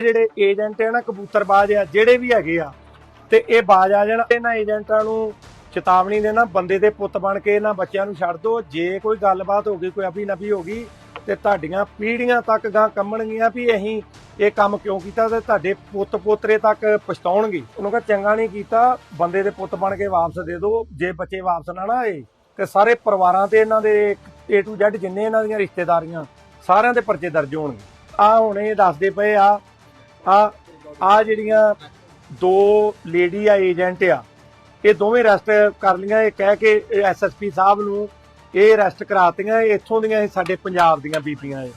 ਜਿਹੜੇ ਏਜੰਟ ਆ ਨਾ ਕਬੂਤਰਬਾਜ਼ ਆ, ਜਿਹੜੇ ਵੀ ਹੈਗੇ ਆ, ਤੇ ਇਹ ਬਾਜ਼ ਆ ਜਾਣ, ਇਹਨਾਂ ਏਜੰਟਾਂ ਨੂੰ ਚੇਤਾਵਨੀ ਦੇਣਾ, ਬੰਦੇ ਦੇ ਪੁੱਤ ਬਣ ਕੇ ਇਹਨਾਂ ਬੱਚਿਆਂ ਨੂੰ ਛੱਡ ਦਿਓ ਜੇ ਕੋਈ ਗੱਲਬਾਤ ਹੋ ਗਈ, ਕੋਈ ਅਭੀ ਨਬੀ ਹੋ ਗਈ, ਤੇ ਤੁਹਾਡੀਆਂ ਪੀੜ੍ਹੀਆਂ ਤੱਕ ਗਾਂ ਕੰਮਣਗੀਆਂ ਵੀ ਅਸੀਂ ਇਹ ਕੰਮ ਕਿਉਂ ਕੀਤਾ ਤੇ ਤੁਹਾਡੇ ਪੁੱਤ ਪੋਤਰੇ ਤੱਕ ਪਛਤਾਉਣਗੇ। ਉਹਨੂੰ ਕਹ, ਚੰਗਾ ਨਹੀਂ ਕੀਤਾ, ਬੰਦੇ ਦੇ ਪੁੱਤ ਬਣ ਕੇ ਵਾਪਸ ਦੇ ਦਿਓ ਜੇ ਬੱਚੇ ਵਾਪਸ ਨਾ ਨਾ ਆਏ, ਤੇ ਸਾਰੇ ਪਰਿਵਾਰਾਂ ਤੇ ਇਹਨਾਂ ਦੇ A to Z ਜਿੰਨੇ ਇਹਨਾਂ ਦੀਆਂ ਰਿਸ਼ਤੇਦਾਰੀਆਂ, ਸਾਰਿਆਂ ਦੇ ਪਰਚੇ ਦਰਜ ਹੋਣਗੇ। ਆ ਹੁਣ ਇਹ ਦੱਸਦੇ ਪਏ ਆ ਆ ਆ ਜਿਹੜੀਆਂ ਦੋ ਲੇਡੀ ਆ ਏਜੰਟ ਆ, ਇਹ ਦੋਵੇਂ ਰੈਸਟ ਕਰ ਲੀਆਂ ਇਹ ਕਹਿ ਕੇ ਐਸਐਸਪੀ ਸਾਹਿਬ ਨੂੰ ਇਹ ਰੈਸਟ ਕਰਾਤੀਆਂ। ਇੱਥੋਂ ਦੀਆਂ ਇਹ ਸਾਡੇ ਪੰਜਾਬ ਦੀਆਂ ਬੀਬੀਆਂ ਏ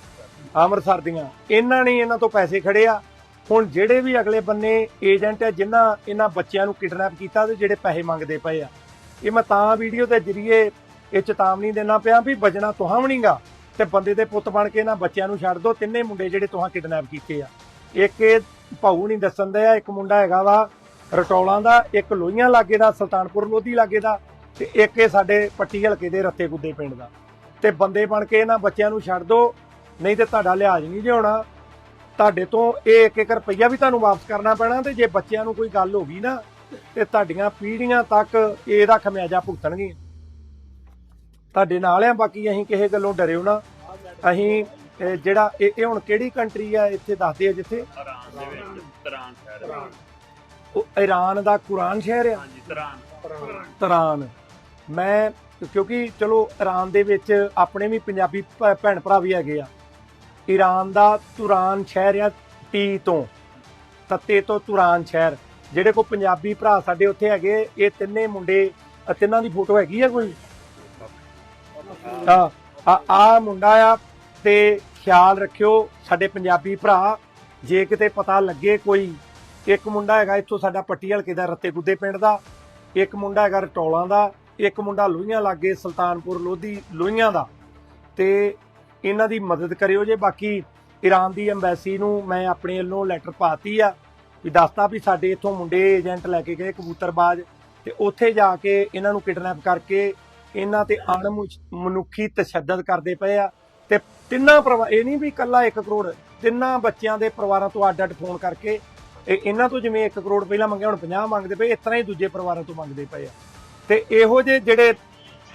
ਅੰਮ੍ਰਿਤਸਰ ਦੀਆਂ। ਇਹਨਾਂ ਨੇ ਇਹਨਾਂ ਤੋਂ ਪੈਸੇ ਖੜੇ ਆ। ਹੁਣ ਜਿਹੜੇ ਵੀ ਅਗਲੇ ਬੰਨੇ ਏਜੰਟ ਆ, ਜਿਨ੍ਹਾਂ ਇਹਨਾਂ ਬੱਚਿਆਂ ਨੂੰ ਕਿਡਨੈਪ ਕੀਤਾ ਤੇ ਜਿਹੜੇ ਪੈਸੇ ਮੰਗਦੇ ਪਏ ਆ, ਇਹ ਮੈਂ ਤਾਂ ਵੀਡੀਓ ਦੇ ਜ਼ਰੀਏ ਇਹ ਚੇਤਾਵਨੀ ਦੇਣਾ ਪਿਆ ਵੀ ਬਜਣਾ ਤੁਹਾਂ ਵੀ ਨਹੀਂਗਾ ਤੇ ਬੰਦੇ ਦੇ ਪੁੱਤ ਬਣ ਕੇ ਇਹਨਾਂ ਬੱਚਿਆਂ ਨੂੰ ਛੱਡ ਦਿਓ ਤਿੰਨੇ ਮੁੰਡੇ ਜਿਹੜੇ ਤੁਹਾਂ ਕਿਡਨੈਪ ਕੀਤੇ ਆ। ਇੱਕ ਇਹ ਭਾਊ ਨਹੀਂ ਦੱਸਣ ਦੇ ਆ ਇੱਕ ਮੁੰਡਾ ਹੈਗਾ ਵਾ ਰਟੌਲਾਂ ਦਾ, ਇੱਕ ਲੋਹੀਆਂ ਲਾਗੇ ਦਾ, ਸੁਲਤਾਨਪੁਰ ਲੋਧੀ ਲਾਗੇ ਦਾ ਤੇ ਇੱਕ ਇਹ ਸਾਡੇ ਪੱਟੀ ਹਲਕੇ ਦੇ ਰੱਤੇ ਗੁੱਦੇ ਪਿੰਡ ਦਾ। ਤੇ ਬੰਦੇ ਬਣ ਕੇ ਇਹਨਾਂ ਬੱਚਿਆਂ ਨੂੰ ਛੱਡ ਦਿਓ ਨਹੀਂ ਤੇ ਤੁਹਾਡਾ ਲਿਹਾਜ਼ ਨਹੀਂ ਜਿਉਣਾ ਤੁਹਾਡੇ ਤੋਂ ਇਹ ਇੱਕ ਇੱਕ ਰੁਪਈਆ ਵੀ ਤੁਹਾਨੂੰ ਵਾਪਸ ਕਰਨਾ ਪੈਣਾ ਤੇ ਜੇ ਬੱਚਿਆਂ ਨੂੰ ਕੋਈ ਗੱਲ ਹੋ ਗਈ ਨਾ, ਤੇ ਤੁਹਾਡੀਆਂ ਪੀੜ੍ਹੀਆਂ ਤੱਕ ਇਹਦਾ ਖਮਿਆਜਾ ਭੁਗਤਣਗੀਆਂ। ਤੁਹਾਡੇ ਨਾਲ ਆ, ਬਾਕੀ ਅਸੀਂ ਕਿਸੇ ਗੱਲੋਂ ਡਰਿਓ ਨਾ। ਅਸੀਂ ਜਿਹੜਾ ਇਹ ਇਹ ਹੁਣ ਕਿਹੜੀ ਕੰਟਰੀ ਆ ਇੱਥੇ ਦੱਸਦੇ ਆ ਜਿੱਥੇ? ਇਰਾਨ ਦੇ ਵਿੱਚ ਤਰਾਨ ਸ਼ਹਿਰ ਹੈ। ਉਹ ਈਰਾਨ ਦਾ ਕੁਰਾਨ ਸ਼ਹਿਰ ਆ? ਹਾਂਜੀ ਤਰਾਨ। ਤਰਾਨ। ਮੈਂ ਕਿਉਂਕਿ ਚਲੋ ਈਰਾਨ ਦੇ ਵਿੱਚ ਆਪਣੇ ਵੀ ਪੰਜਾਬੀ ਭ- ਭੈਣ ਭਰਾ ਵੀ ਹੈਗੇ ਆ। ਈਰਾਨ ਦਾ ਤੁਰਾਨ ਸ਼ਹਿਰ ਆ ਟੀ ਤੋਂ। ਤੱਤੇ ਤੋਂ ਤੁਰਾਨ ਸ਼ਹਿਰ। ਜਿਹੜੇ ਕੋ ਪੰਜਾਬੀ ਭਰਾ ਸਾਡੇ ਉੱਥੇ ਹੈਗੇ ਇਹ ਤਿੰਨੇ ਮੁੰਡੇ ਤਿੰਨਾਂ ਦੀ ਫੋਟੋ ਹੈਗੀ ਆ ਕੋਈ? ਆ ਆ ਆ ਮੁੰਡਾ ਆ ਤੇ ਖਿਆਲ ਰੱਖਿਓ ਸਾਡੇ ਪੰਜਾਬੀ ਭਰਾ, ਜੇ ਕਿਤੇ ਪਤਾ ਲੱਗੇ ਕੋਈ, ਇੱਕ ਮੁੰਡਾ ਹੈਗਾ ਇੱਥੋਂ ਸਾਡਾ ਪੱਟੀ ਹਲਕੇ ਦਾ ਰੱਤੇ ਗੁੱਦੇ ਪਿੰਡ ਦਾ, ਇੱਕ ਮੁੰਡਾ ਹੈਗਾ ਰਟੌਲਾਂ ਦਾ, ਇੱਕ ਮੁੰਡਾ ਲੋਹੀਆਂ ਲਾਗੇ ਸੁਲਤਾਨਪੁਰ ਲੋਧੀ ਲੋਹੀਆਂ ਦਾ, ਤੇ ਇਹਨਾਂ ਦੀ ਮਦਦ ਕਰਿਓ ਜੇ। ਬਾਕੀ ਈਰਾਨ ਦੀ ਐਮਬੈਸੀ ਨੂੰ ਮੈਂ ਆਪਣੇ ਵੱਲੋਂ ਲੈਟਰ ਪਾਤੀ ਆ ਵੀ ਦੱਸਤਾ ਵੀ ਸਾਡੇ ਇੱਥੋਂ ਮੁੰਡੇ ਏਜੰਟ ਲੈ ਕੇ ਗਏ ਕਬੂਤਰਬਾਜ਼, ਤੇ ਉੱਥੇ ਜਾ ਕੇ ਇਹਨਾਂ ਨੂੰ ਕਿਡਨੈਪ ਕਰਕੇ ਇਹਨਾਂ ਤੇ ਅਣਮਨੁੱਖੀ ਤਸ਼ੱਦਦ ਕਰਦੇ ਪਏ ਆ, ਤੇ ਤਿੰਨਾਂ ਪਰਿਵਾਰ ਇਹ ਨਹੀਂ ਵੀ ਇਕੱਲਾ 1 ਕਰੋੜ, ਤਿੰਨਾਂ ਬੱਚਿਆਂ ਦੇ ਪਰਿਵਾਰਾਂ ਤੋਂ ਅੱਡ-ਅੱਡ ਫੋਨ ਕਰਕੇ ਇਹ ਇਹਨਾਂ ਤੋਂ ਜਿਵੇਂ 1 ਕਰੋੜ ਪਹਿਲਾਂ ਮੰਗਿਆ, ਹੁਣ 50 ਮੰਗਦੇ ਪਏ, ਇਸ ਤਰ੍ਹਾਂ ਹੀ ਦੂਜੇ ਪਰਿਵਾਰਾਂ ਤੋਂ ਮੰਗਦੇ ਪਏ ਆ। ਤੇ ਇਹੋ ਜਿਹੇ ਜਿਹੜੇ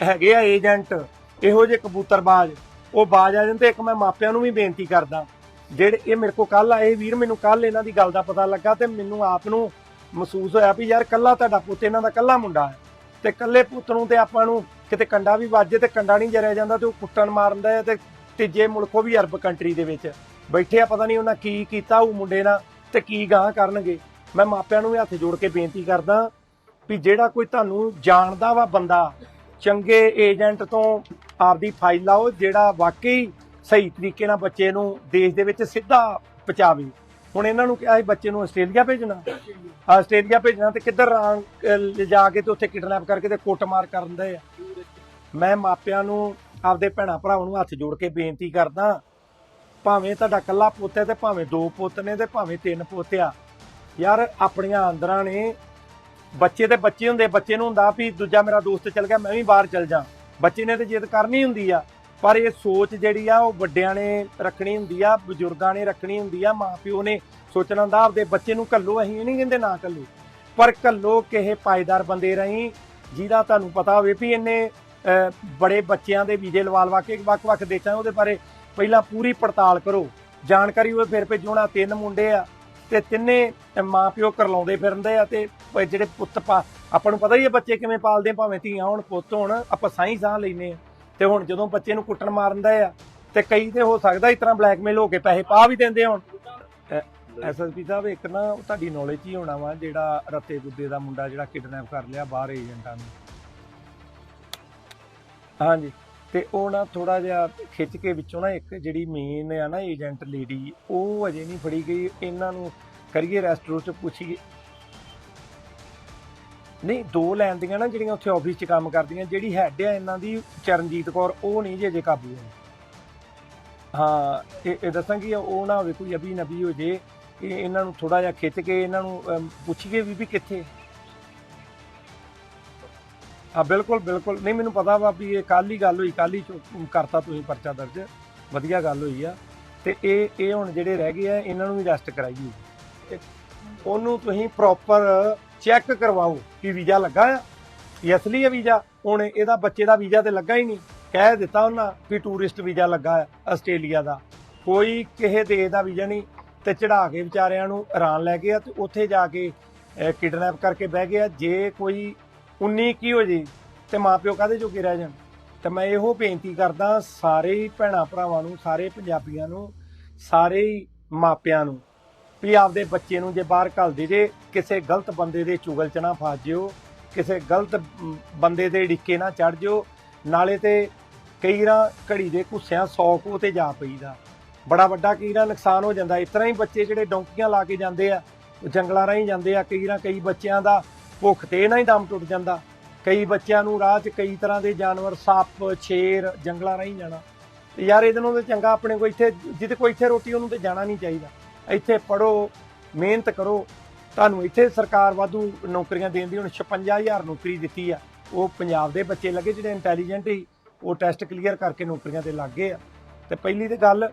ਹੈਗੇ ਆ ਏਜੰਟ, ਇਹੋ ਜਿਹੇ ਕਬੂਤਰਬਾਜ਼, ਉਹ ਬਾਜ਼ ਆ ਜਾਂਦੇ, ਇੱਕ ਮੈਂ ਮਾਪਿਆਂ ਨੂੰ ਵੀ ਬੇਨਤੀ ਕਰਦਾ, ਜਿਹੜੇ ਇਹ ਮੇਰੇ ਕੋਲ ਕੱਲ ਆਏ, ਵੀਰ ਮੈਨੂੰ ਕੱਲ ਇਹਨਾਂ ਦੀ ਗੱਲ ਦਾ ਪਤਾ ਲੱਗਾ ਤੇ ਮੈਨੂੰ ਆਪ ਨੂੰ ਮਹਿਸੂਸ ਹੋਇਆ ਵੀ ਯਾਰ ਕੱਲਾ ਤੁਹਾਡਾ ਪੁੱਤ ਇਹਨਾਂ ਦਾ ਕੱਲਾ ਮੁੰਡਾ ਹੈ। ਤੇ ਕੱਲੇ ਪੁੱਤ ਨੂੰ ਤੇ ਆਪਾਂ ਨੂੰ ਕਿਤੇ ਕੰਡਾ ਵੀ ਵੱਜੇ ਤੇ ਕੰਡਾ ਨਹੀਂ ਜਰਿਆ ਜਾਂਦਾ ਤੇ ਉਹ ਕੁੱਟਣ ਮਾਰਦਾ ਹੈ ਤੇ ਤੀਜੇ ਮੁਲਕ ਮੁਲਕੋਂ ਵੀ ਅਰਬ ਕੰਟਰੀ ਦੇ ਵਿੱਚ ਬੈਠੇ ਆ, ਪਤਾ ਨਹੀਂ ਉਹਨਾਂ ਕੀ ਕੀਤਾ ਉਹ ਮੁੰਡੇ ਨਾਲ ਤੇ ਕੀ ਗਾਂ ਕਰਨਗੇ। ਮੈਂ ਮਾਪਿਆਂ ਨੂੰ ਵੀ ਹੱਥ ਜੋੜ ਕੇ ਬੇਨਤੀ ਕਰਦਾ ਵੀ ਜਿਹੜਾ ਕੋਈ ਤੁਹਾਨੂੰ ਜਾਣਦਾ ਵਾ ਬੰਦਾ, ਚੰਗੇ ਏਜੰਟ ਤੋਂ ਆਪਦੀ ਫਾਈਲ ਲਾਓ, ਜਿਹੜਾ ਵਾਕਈ ਸਹੀ ਤਰੀਕੇ ਨਾਲ ਬੱਚੇ ਨੂੰ ਦੇਸ਼ ਦੇ ਵਿੱਚ ਸਿੱਧਾ ਪਹੁੰਚਾਵੇ। ਹੁਣ ਇਹਨਾਂ ਨੂੰ ਕਿਹਾ ਸੀ, ਬੱਚੇ ਨੂੰ ਆਸਟ੍ਰੇਲੀਆ ਭੇਜਣਾ। ਆਸਟ੍ਰੇਲੀਆ ਭੇਜਣਾ ਤੇ ਕਿੱਧਰ ਰਾਂ- ਅਹ, ਲਿਜਾ ਕੇ ਤੇ ਉੱਥੇ ਕਿਡਨੈਪ ਕਰਕੇ ਤੇ ਕੁੱਟਮਾਰ ਕਰਨ ਦੇ ਆ। ਮੈਂ ਮਾਪਿਆਂ ਨੂੰ ਆਪਦੇ ਭੈਣਾ ਭਰਾਵਾਂ ਨੂੰ ਹੱਥ ਜੋੜ ਕੇ ਬੇਨਤੀ ਕਰਦਾ, ਭਾਵੇਂ ਤੁਹਾਡਾ ਕੱਲਾ ਪੁੱਤ ਹੈ ਤੇ ਭਾਵੇਂ ਦੋ ਪੁੱਤ ਨੇ ਤੇ ਭਾਵੇਂ ਤਿੰਨ ਪੁੱਤ ਆ। ਯਾਰ, ਆਪਣੀਆਂ ਅੰਦਰਾਂ ਨੇ, ਬੱਚੇ ਤੇ ਬੱਚੇ ਹੁੰਦੇ, ਬੱਚੇ ਨੂੰ ਹੁੰਦਾ ਵੀ ਦੂਜਾ ਮੇਰਾ ਦੋਸਤ ਚਲ ਗਿਆ, ਮੈਂ ਵੀ ਬਾਹਰ ਚਲ ਜਾ। ਬੱਚੇ ਨੇ ਤੇ ਜਿੱਦ ਕਰਨੀ ਹੁੰਦੀ ਆ, ਪਰ ਇਹ ਸੋਚ ਜਿਹੜੀ ਆ, ਉਹ ਵੱਡਿਆਂ ਨੇ ਰੱਖਣੀ ਹੁੰਦੀ ਆ, ਬਜ਼ੁਰਗਾਂ ਨੇ ਰੱਖਣੀ ਹੁੰਦੀ ਆ, ਮਾਪਿਓ ਨੇ ਸੋਚਣਾ ਹੁੰਦਾ ਆਪਦੇ ਬੱਚੇ ਨੂੰ ਕੱਲੋ, ਅਸੀਂ ਨਹੀਂ ਕਹਿੰਦੇ ਨਾ ਕੱਲੋ। ਪਰ ਕੱਲੋ ਕਿਸੇ ਪਾਇਦਾਰ ਬੰਦੇ ਰਹੀ, ਜਿਹਦਾ ਤੁਹਾਨੂੰ ਪਤਾ ਹੋਵੇ ਵੀ ਇਹਨੇ ਬੜੇ ਬੱਚਿਆਂ ਦੇ ਵੀਜ਼ੇ ਲਵਾ ਲਵਾ ਕੇ ਵੱਖ-ਵੱਖ ਦੇਸ਼ਾਂ ਉਹਦੇ ਬਾਰੇ ਪਹਿਲਾਂ ਪੂਰੀ ਪੜਤਾਲ ਕਰੋ। ਜਾਣਕਾਰੀ ਉਹ ਫਿਰ ਭੇਜੋਣਾ ਤਿੰਨ ਮੁੰਡੇ ਆ ਤੇ ਤਿੰਨੇ ਮਾਪਿਓ ਕਰਲਾਉਂਦੇ ਫਿਰਦੇ ਆ ਤੇ ਜਿਹੜੇ ਪੁੱਤ ਆਪਾਂ ਨੂੰ ਪਤਾ ਹੀ ਹੈ ਬੱਚੇ ਕਿਵੇਂ ਪਾਲਦੇ ਭਾਵੇਂ ਧੀਆਂ ਹੋਣ, ਪੁੱਤ ਹੋਣ, ਆਪਾਂ ਸਾਈ ਸਾਹ ਲੈਨੇ ਆ। ਤੇ ਹੁਣ ਜਦੋਂ ਬੱਚੇ ਨੂੰ ਕੁੱਟਣ ਮਾਰਦਾ ਆ ਤੇ ਕਈ ਤੇ ਹੋ ਸਕਦਾ ਇਸ ਤਰ੍ਹਾਂ ਬਲੈਕਮੇਲ ਹੋ ਕੇ ਪੈਸੇ ਪਾ ਵੀ ਦਿੰਦੇ ਹੁਣ। ਐਸਐਸਪੀ ਸਾਹਿਬ, ਇੱਕ ਨਾ ਤੁਹਾਡੀ ਨੌਲੇਜ ਹੀ ਹੋਣਾ ਵਾ ਜਿਹੜਾ ਰੱਤੇ ਗੁੱਦੇ ਦਾ ਮੁੰਡਾ ਜਿਹੜਾ ਕਿਡਨੈਪ ਕਰ ਲਿਆ ਬਾਹਰ ਏਜੰਟਾਂ ਨੂੰ। ਹਾਂਜੀ। ਤੇ ਉਹ ਨਾ ਥੋੜਾ ਜਿਹਾ ਖਿੱਚ ਕੇ ਵਿੱਚੋਂ ਨਾ ਇੱਕ ਜਿਹੜੀ ਮੇਨ ਆ ਨਾ ਏਜੰਟ ਲੇਡੀ ਉਹ ਅਜੇ ਨਹੀਂ ਫੜੀ ਗਈ। ਇਹਨਾਂ ਨੂੰ ਕਰੀਏ ਰੈਸਟੋਰੈਂਟ ਚ ਪੁੱਛੀਏ। ਨਹੀਂ, ਦੋ ਲੈਣ ਦੀਆਂ ਨਾ ਜਿਹੜੀਆਂ ਉੱਥੇ ਆਫਿਸ 'ਚ ਕੰਮ ਕਰਦੀਆਂ, ਜਿਹੜੀ ਹੈਡ ਆ ਇਹਨਾਂ ਦੀ, ਚਰਨਜੀਤ ਕੌਰ, ਉਹ ਨਹੀਂ ਜੇ ਜੇ ਕਾਬੂ ਹੋਈ ਹਾਂ, ਇਹ ਇਹ ਦੱਸਾਂਗੀ, ਉਹ ਨਾ ਹੋਵੇ ਕੋਈ ਅਭੀ ਨਬੀ ਹੋ ਜੇ ਕਿ ਇਹਨਾਂ ਨੂੰ ਥੋੜਾ ਜਿਹਾ ਖਿੱਚ ਕੇ ਇਹਨਾਂ ਨੂੰ ਪੁੱਛੀਏ ਵੀ ਵੀ ਕਿੱਥੇ ਹਾਂ, ਬਿਲਕੁਲ ਬਿਲਕੁਲ। ਨਹੀਂ, ਮੈਨੂੰ ਪਤਾ ਵਾ ਵੀ ਇਹ ਕੱਲ ਹੀ ਗੱਲ ਹੋਈ ਕੱਲ ਹੀ ਚੋ- ਕਰਤਾ ਤੁਸੀਂ ਪਰਚਾ ਦਰਜ। ਵਧੀਆ ਗੱਲ ਹੋਈ ਆ। ਤੇ ਇਹ ਇਹ ਹੁਣ ਜਿਹੜੇ ਰਹਿ ਗਏ ਆ, ਇਹਨਾਂ ਨੂੰ ਵੀ ਰੈਸਟ ਕਰਾਈਏ। ਤੇ ਉਹਨੂੰ ਤੁਸੀਂ ਪ੍ਰੋਪਰ ਚੈੱਕ ਕਰਵਾਓ ਕਿ ਵੀਜ਼ਾ ਲੱਗਾ ਆ। ਇਹ ਅਸਲੀ ਹੈ ਵੀਜ਼ਾ, ਹੁਣ ਇਹਦਾ ਬੱਚੇ ਦਾ ਵੀਜ਼ਾ ਤੇ ਲੱਗਾ ਹੀ ਨਹੀਂ। ਕਹਿ ਦਿੱਤਾ ਉਹਨਾਂ ਵੀ ਟੂਰਿਸਟ ਵੀਜ਼ਾ ਲੱਗਾ ਹੈ ਆਸਟ੍ਰੇਲੀਆ ਦਾ। ਕੋਈ ਕਿਸੇ ਦੇਸ਼ ਦਾ ਵੀਜ਼ਾ ਨਹੀਂ। ਤੇ ਚੜਾ ਕੇ ਵਿਚਾਰਿਆਂ ਨੂੰ ਇਰਾਨ ਲੈ ਗਏ ਆ ਤੇ ਉੱਥੇ ਜਾ ਕੇ ਕਿਡਨੈਪ ਕਰਕੇ ਬਹਿ ਗਏ ਆ। ਜੇ ਕੋਈ 19 ਕੀ ਹੋ ਜੇ ਤੇ ਮਾਪਿਓ ਕਾਹਦੇ ਜੋਗੇ ਰਹਿ ਜਾਣ? ਤੇ ਮੈਂ ਇਹੋ ਬੇਨਤੀ ਕਰਦਾ ਸਾਰੇ ਹੀ ਭੈਣਾਂ ਭਰਾਵਾਂ ਨੂੰ, ਸਾਰੇ ਪੰਜਾਬੀਆਂ ਨੂੰ, ਸਾਰੇ ਹੀ ਮਾਪਿਆਂ ਨੂੰ ਵੀ ਆਪਦੇ ਬੱਚੇ ਨੂੰ ਜੇ ਬਾਹਰ ਘੱਲਦੇ ਜੇ, ਕਿਸੇ ਗਲਤ ਬੰਦੇ ਦੇ ਚੁਗਲ ਚ ਨਾ ਫਸ ਜਿਓ, ਕਿਸੇ ਗਲਤ ਬੰਦੇ ਦੇ ਡਿੱਕੇ ਨਾ ਚੜ ਜਿਓ, ਨਾਲੇ ਤੇ ਕਈ ਰਾਂ ਘੜੀ ਦੇ ਘੁੱਸਿਆਂ 100 ਕੋ ਤੇ ਜਾ ਪਈਦਾ। ਬੜਾ ਵੱਡਾ ਕਈ ਰਾਂ ਨੁਕਸਾਨ ਹੋ ਜਾਂਦਾ। ਇਸ ਤਰ੍ਹਾਂ ਹੀ ਬੱਚੇ ਜਿਹੜੇ ਡੌਂਕੀਆਂ ਲਾ ਕੇ ਜਾਂਦੇ ਆ, ਜੰਗਲਾਂ ਰਾਹੀਂ ਜਾਂਦੇ ਆ ਕਈ ਰਾਂ ਕਈ ਬੱਚਿਆਂ ਦਾ ਭੁੱਖ ਤੇ ਨਾ ਹੀ ਦਮ ਟੁੱਟ ਜਾਂਦਾ। ਕਈ ਬੱਚਿਆਂ ਨੂੰ ਰਾਹ 'ਚ ਕਈ ਤਰ੍ਹਾਂ ਦੇ ਜਾਨਵਰ, ਸੱਪ, ਛੇਰ, ਜੰਗਲਾਂ ਰਾਹੀਂ ਜਾਣਾ। ਤੇ ਯਾਰ ਇਹਦੇ ਨਾਲੋਂ ਤਾਂ ਚੰਗਾ ਆਪਣੇ ਕੋਈ ਇੱਥੇ ਜਿੱਥੇ ਕੋਈ ਇੱਥੇ ਰੋਟੀ, ਉਹਨੂੰ ਤੇ ਜਾਣਾ ਨਹੀਂ ਚਾਹੀਦਾ। ਇੱਥੇ ਪੜੋ ਮਿਹਨਤ ਕਰੋ। ਤੁਹਾਨੂੰ ਇੱਥੇ ਸਰਕਾਰ ਵਾਧੂ ਨੌਕਰੀਆਂ ਦੇਣ ਦੀ ਹੁਣ 56000 ਨੌਕਰੀ ਦਿੱਤੀ ਆ। ਉਹ ਪੰਜਾਬ ਦੇ ਬੱਚੇ ਲੱਗੇ ਜਿਹੜੇ ਇੰਟੈਲੀਜੈਂਟ ਸੀ, ਉਹ ਟੈਸਟ ਕਲੀਅਰ ਕਰਕੇ ਨੌਕਰੀਆਂ ਤੇ ਲੱਗ ਗਏ ਆ। ਤੇ ਪਹਿਲੀ ਤੇ ਗੱਲ,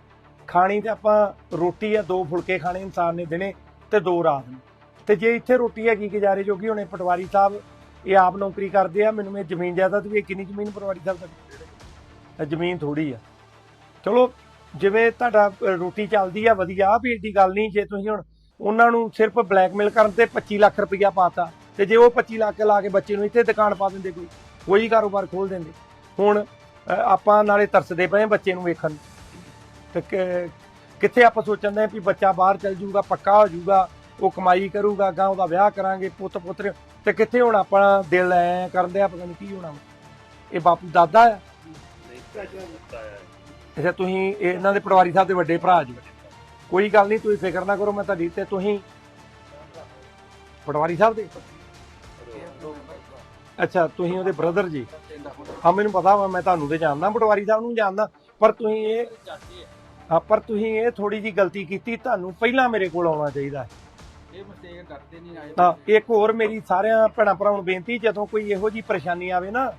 ਖਾਣੀ ਤੇ ਆਪਾਂ ਰੋਟੀ ਆ, ਦੋ ਫੁਲਕੇ ਖਾਣੇ ਇਨਸਾਨ ਨੇ ਦਿਨੇ ਤੇ ਦੋ ਰਾਤ ਨੂੰ। ਤੇ ਜੇ ਇੱਥੇ ਰੋਟੀ ਹੈਗੀ ਗੁਜ਼ਾਰੇ ਜੋਗੀ ਹੁਣੇ, ਪਟਵਾਰੀ ਸਾਹਿਬ, ਇਹ ਆਪ ਨੌਕਰੀ ਕਰਦੇ ਆ, ਮੈਨੂੰ ਇਹ ਜ਼ਮੀਨ ਜਾਇਦਾਦ ਵੀ ਇਹ ਕਿੰਨੀ ਜ਼ਮੀਨ ਪਟਵਾਰੀ ਸਾਹਿਬ ਦਾ ਜ਼ਮੀਨ ਥੋੜੀ ਆ। ਚਲੋ, ਜਿਵੇਂ ਤੁਹਾਡਾ ਰੋਟੀ ਚੱਲਦੀ ਆ, ਵਧੀਆ ਵੀ ਏਡੀ ਗੱਲ ਨਹੀਂ, ਜੇ ਤੁਸੀਂ ਹੁਣ ਉਹਨਾਂ ਨੂੰ ਸਿਰਫ ਬਲੈਕਮੇਲ ਕਰਨ ਤੇ 25 ਲੱਖ ਰੁਪਈਆ ਪਾਤਾ, ਤੇ ਜੇ ਉਹ 25 ਲੱਖ ਲਾ ਕੇ ਬੱਚੇ ਨੂੰ ਇੱਥੇ ਦੁਕਾਨ ਪਾ ਦਿੰਦੇ ਕੋਈ ਕੋਈ ਕਾਰੋਬਾਰ ਖੋਲ ਦਿੰਦੇ। ਹੁਣ ਆਪਾਂ ਨਾਲੇ ਤਰਸਦੇ ਪਏ ਬੱਚੇ ਨੂੰ ਵੇਖਣ। ਨੂੰ। ਤੇ ਕਿੱਥੇ ਆਪਾਂ ਸੋਚਦੇ ਹਾਂ ਵੀ ਬੱਚਾ ਬਾਹਰ ਚੱਲ ਜਾਊਗਾ ਪੱਕਾ ਹੋ ਜਾਊਗਾ ਉਹ ਕਮਾਈ ਕਰੂਗਾ ਗਾਂ ਉਹਦਾ ਵਿਆਹ ਕਰਾਂਗੇ, ਪੁੱਤ ਪੁੱਤਰ। ਤੇ ਕਿੱਥੇ ਹੁਣ ਆਪਣਾ ਦਿਲ ਐ ਕਰਦੇ ਆ, ਪਤਾ ਨਹੀਂ ਕੀ ਹੋਣਾ। ਇਹ ਬਾਪੂ ਦਾਦਾ ਆ। ਅੱਛਾ, ਤੁਸੀਂ ਇਹਨਾਂ ਦੇ ਪਟਵਾਰੀ ਸਾਹਿਬ ਦੇ ਵੱਡੇ ਭਰਾ ਜੀ। ਕੋਈ ਗੱਲ ਨਹੀਂ ਤੁਸੀਂ ਫਿਕਰ ਨਾ ਕਰੋ, ਮੈਂ ਤੁਹਾਡੀ ਤੇ ਤੁਸੀਂ ਪਟਵਾਰੀ ਸਾਹਿਬ ਦੇ। ਅੱਛਾ, ਤੁਸੀਂ ਉਹਦੇ ਬ੍ਰਦਰ ਜੀ। ਹਾਂ, ਮੈਨੂੰ ਪਤਾ ਵਾ, ਮੈਂ ਤੁਹਾਨੂੰ ਤੇ ਜਾਣਦਾ, ਪਟਵਾਰੀ ਸਾਹਿਬ ਨੂੰ ਜਾਣਦਾ। ਪਰ ਤੁਸੀਂ ਇਹ ਹਾਂ, ਪਰ ਤੁਸੀਂ ਇਹ ਥੋੜੀ ਜੀ ਗਲਤੀ ਕੀਤੀ, ਤੁਹਾਨੂੰ ਪਹਿਲਾਂ ਮੇਰੇ ਕੋਲ ਆਉਣਾ ਚਾਹੀਦਾ। ਹੈ। ਇਹ ਇੱਕ ਹੋਰ ਮੇਰੀ ਸਾਰਿਆਂ ਭੈਣਾਂ ਭਰਾਵਾਂ ਨੂੰ ਬੇਨਤੀ, ਜਦੋਂ ਕੋਈ ਇਹੋ ਜੀ ਪਰੇਸ਼ਾਨੀ ਆਵੇ ਨਾ,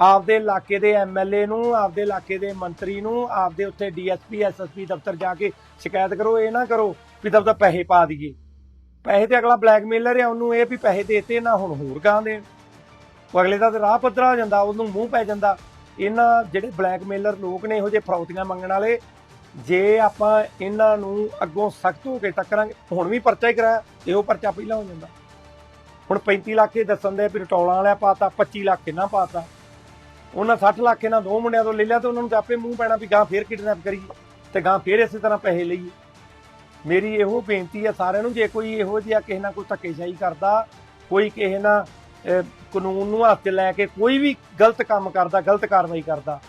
ਆਪਦੇ ਇਲਾਕੇ ਦੇ ਐਮਐਲਏ ਨੂੰ, ਆਪਦੇ ਇਲਾਕੇ ਦੇ ਮੰਤਰੀ ਨੂੰ, ਆਪਦੇ ਉੱਥੇ ਡੀਐਸਪੀ ਐਸਐਸਪੀ ਦਫ਼ਤਰ ਜਾ ਕੇ ਸ਼ਿਕਾਇਤ ਕਰੋ, ਇਹ ਨਾ ਕਰੋ ਵੀ ਦਫ਼ਤਰ ਪੈਸੇ ਪਾ ਦਈਏ। ਪੈਸੇ ਤੇ ਅਗਲਾ ਬਲੈਕਮੇਲਰ ਆ, ਉਹਨੂੰ ਇਹ ਵੀ ਪੈਸੇ ਦੇਤੇ, ਨਾ ਹੁਣ ਹੋਰ ਗਾਂ ਦੇਣ। ਉਹ ਅਗਲੇ ਦਾ ਤੇ ਰਾਹ ਪੱਧਰਾ ਹੋ ਜਾਂਦਾ, ਉਹਨੂੰ ਮੂੰਹ ਪੈ ਜਾਂਦਾ। ਇਹਨਾਂ ਜਿਹੜੇ ਬਲੈਕਮੇਲਰ ਲੋਕ ਨੇ, ਇਹੋ ਜਿਹੇ ਫਰੌਤੀਆਂ ਮੰਗਣ ਵਾਲੇ ਜੇ ਆਪਾਂ ਇਹਨਾਂ ਨੂੰ ਅੱਗੋਂ ਸਖਤ ਹੋ ਕੇ ਟੱਕਰਾਂਗੇ, ਹੁਣ ਵੀ ਪਰਚਾ ਹੀ ਕਰਾਇਆ, ਤੇ ਉਹ ਪਰਚਾ ਪਹਿਲਾਂ ਹੋ ਜਾਂਦਾ। ਹੁਣ 35 ਲੱਖ ਇਹ ਦੱਸਣ ਦੇ ਵੀ ਰਟੌਲਾਂ ਵਾਲਿਆ ਪਾਤਾ 25 ਲੱਖ ਇਹਨਾਂ ਪਾਤਾ। ਉਹਨਾਂ 60 ਲੱਖ ਇਹਨਾਂ ਦੋ ਮੁੰਡਿਆਂ ਤੋਂ ਲੈ ਲਿਆ ਤੇ ਉਹਨਾਂ ਨੂੰ ਤਾਂ ਆਪੇ ਮੂੰਹ ਪੈਣਾ ਵੀ ਗਾਂ ਫੇਰ ਕਿਡਨੈਪ ਕਰੀਏ ਤੇ ਗਾਂ ਫੇਰ ਇਸੇ ਤਰ੍ਹਾਂ ਪੈਸੇ ਲਈਏ। ਮੇਰੀ ਇਹੋ ਬੇਨਤੀ ਹੈ ਸਾਰਿਆਂ ਨੂੰ, ਜੇ ਕੋਈ ਇਹੋ ਜਿਹਾ ਕਿਸੇ ਨਾਲ ਕੋਈ ਧੱਕੇਸ਼ਾਹੀ ਕਰਦਾ, ਕੋਈ ਕਿਸੇ ਨਾਲ ਕਾਨੂੰਨ ਨੂੰ ਹੱਥ ਲੈ ਕੇ ਕੋਈ ਵੀ ਗਲਤ ਕੰਮ ਕਰਦਾ, ਗਲਤ ਕਾਰਵਾਈ ਕਰਦਾ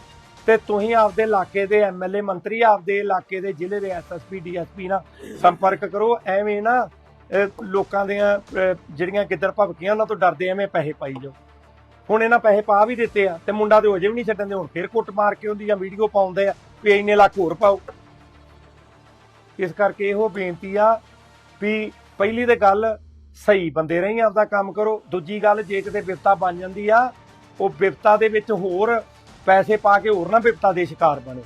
ਤੇ ਤੁਸੀਂ ਆਪਦੇ ਇਲਾਕੇ ਦੇ ਐਮਐਲਏ ਮੰਤਰੀ, ਆਪਦੇ ਇਲਾਕੇ ਦੇ ਜ਼ਿਲ੍ਹੇ ਦੇ ਐਸਐਸਪੀ ਡੀਐਸਪੀ ਨਾਲ ਸੰਪਰਕ ਕਰੋ। ਐਵੇਂ ਨਾ ਲੋਕਾਂ ਦੀਆਂ ਜਿਹੜੀਆਂ ਕਿੱਧਰ ਭਵਕੀਆਂ ਉਹਨਾਂ ਤੋਂ ਡਰਦੇ ਐਵੇਂ ਪੈਸੇ ਪਾਈ ਜਾਓ। ਹੁਣ ਇਹਨਾਂ ਪੈਸੇ ਪਾ ਵੀ ਦਿੱਤੇ ਆ ਤੇ ਮੁੰਡਾ ਤੇ ਹੋ ਜੇ ਵੀ ਨਹੀਂ ਛੱਡਣ ਦੇ ਹੁਣ ਫਿਰ ਕੁੱਟ ਮਾਰ ਕੇ ਉਹਦੀ ਜਾਂ ਵੀਡੀਓ ਪਾਉਂਦੇ ਆ ਵੀ ਇੰਨੇ ਲੱਖ ਹੋਰ ਪਾਓ। ਇਸ ਕਰਕੇ ਇਹੋ ਬੇਨਤੀ ਆ ਵੀ ਪਹਿਲੀ ਤੇ ਗੱਲ ਸਹੀ ਬੰਦੇ ਰਹੀ, ਆਪਦਾ ਕੰਮ ਕਰੋ। ਦੂਜੀ ਗੱਲ, ਜੇ ਕਿਤੇ ਵਿਪਤਾ ਬਣ ਜਾਂਦੀ ਆ, ਉਹ ਵਿਪਤਾ ਦੇ ਵਿੱਚ ਹੋਰ ਪੈਸੇ ਪਾ ਕੇ ਹੋਰ ਨਾ ਵਿਪਤਾ ਦੇ ਸ਼ਿਕਾਰ ਬਣੋ।